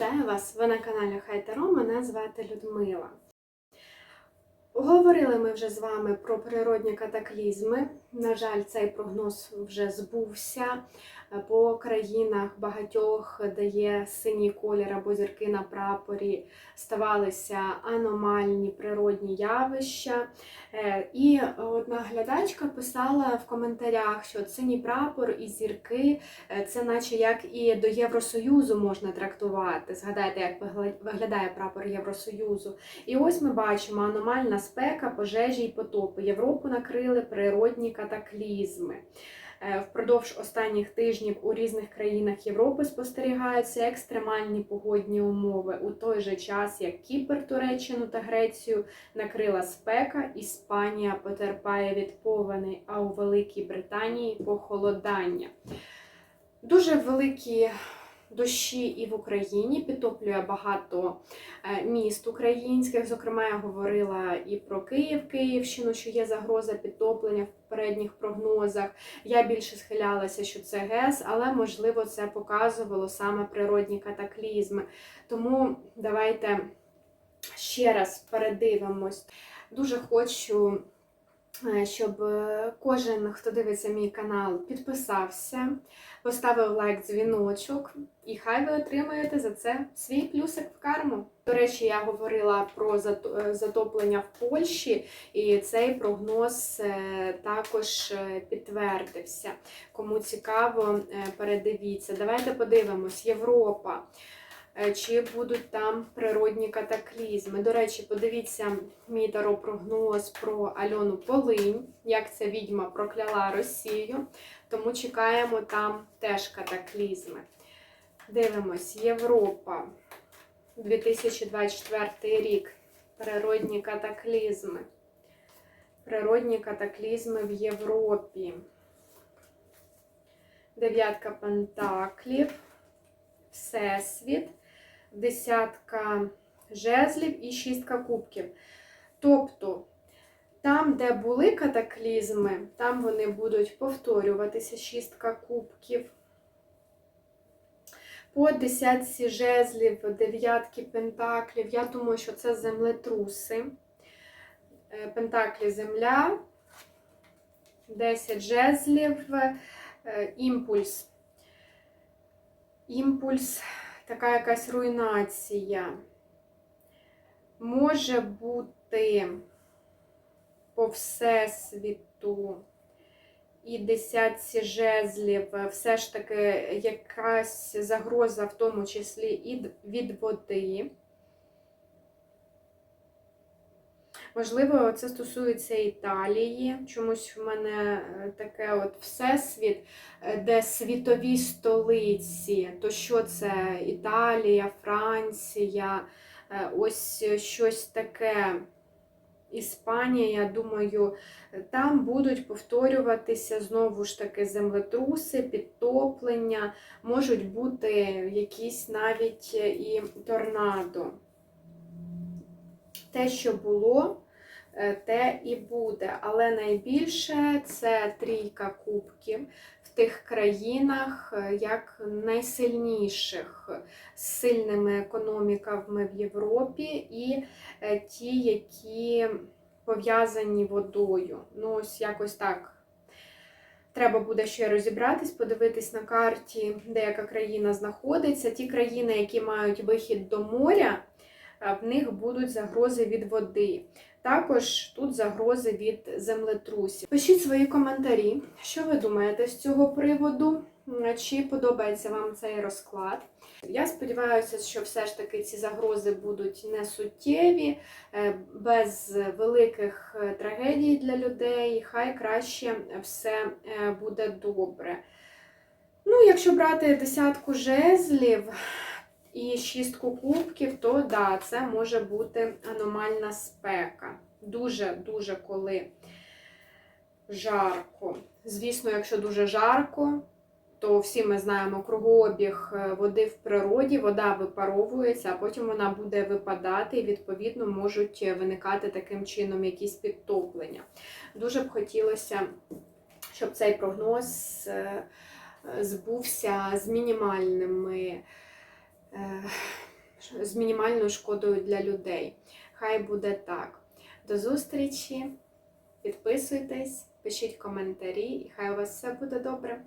Вітаю вас! Ви на каналі Хайтаро. Мене звати Людмила. Говорили ми вже з вами про природні катаклізми. На жаль, цей прогноз вже збувся. По країнах багатьох, де є синій колір або зірки на прапорі, ставалися аномальні природні явища. Е, І одна глядачка писала в коментарях, що синій прапор і зірки е, це наче як і до Євросоюзу можна трактувати. Згадайте, як виглядає прапор Євросоюзу. І ось ми бачимо аномальна спека, пожежі і потопи. Європу накрили природні катаклізми. Е, Впродовж останніх тижнів у різних країнах Європи спостерігаються екстремальні погодні умови. У той же час, як Кіпр, Туреччину та Грецію накрила спека, Іспанія потерпає від повені, а у Великій Британії похолодання. Дуже великі дощі і в Україні підтоплює багато е, міст українських. Зокрема, я говорила і про Київ, Київщину, що є загроза підтоплення в попередніх прогнозах. Я більше схилялася, що це ГЕС, але можливо це показувало саме природні катаклізми. Тому давайте ще раз передивимось. Дуже хочу, щоб е, кожен, хто дивиться мій канал, підписався, поставив лайк, дзвіночок, і хай ви отримаєте за це свій плюсик в карму. До речі, я говорила про е, затоплення в Польщі, і цей прогноз е, також е, підтвердився. Кому цікаво, е, передивіться. Давайте подивимось, Європа. Е, Чи будуть там природні катаклізми? До речі, подивіться мій таропрогноз про Альону Полинь, як ця відьма прокляла Росію. Тому чекаємо там теж катаклізми. Дивимось, Європа, 2024 рік. Природні катаклізми. Природні катаклізми в Європі. Дев'ятка пентаклів, Всесвіт, десятка жезлів і шістка кубків. Тобто, там, де були катаклізми, там вони будуть повторюватися шістка кубків. По десятці жезлів, дев'ятки пентаклів. Я думаю, що це землетруси. Е, Пентаклі земля, 10 жезлів, е, імпульс. Імпульс, така якась руйнація. Може бути по всесвіту і десятці жезлів, все ж таки якась загроза, в тому числі і від води. Можливо, це стосується Італії. Чомусь в мене е, таке от всесвіт, е, де світові столиці. То що це Італія, Франція, е, ось щось таке. Іспанія, я думаю, там будуть повторюватися знову ж таки землетруси, підтоплення, можуть бути якісь навіть і торнадо. Те, що було, е, те і буде. Але найбільше це трійка кубків в тих країнах, е, як найсильніших, з сильними економіками в Європі і е, ті, які пов'язані водою. Ну, ось якось так. Треба буде ще розібратись, подивитись на карті, де яка країна знаходиться. Ті країни, які мають вихід до моря, в них будуть загрози від води. Також тут загрози від землетрусів. Пишіть свої коментарі, що ви думаєте з цього приводу, чи подобається вам цей розклад. Я сподіваюся, що все ж таки ці загрози будуть не суттєві, е, без великих е, трагедій для людей. Хай краще все е, буде добре. Ну, якщо брати десятку жезлів і шістку кубків, то да, це може бути аномальна спека. Дуже-дуже коли жарко. Звісно, якщо дуже жарко, то всі ми знаємо кругообіг е, води в природі, вода випаровується, а потім вона буде випадати, і відповідно можуть е, виникати таким чином якісь підтоплення. Дуже б хотілося, щоб цей прогноз е, збувся з мінімальними з мінімальною шкодою для людей. Хай буде так. До зустрічі! Підписуйтесь, пишіть коментарі, і хай у вас все буде добре.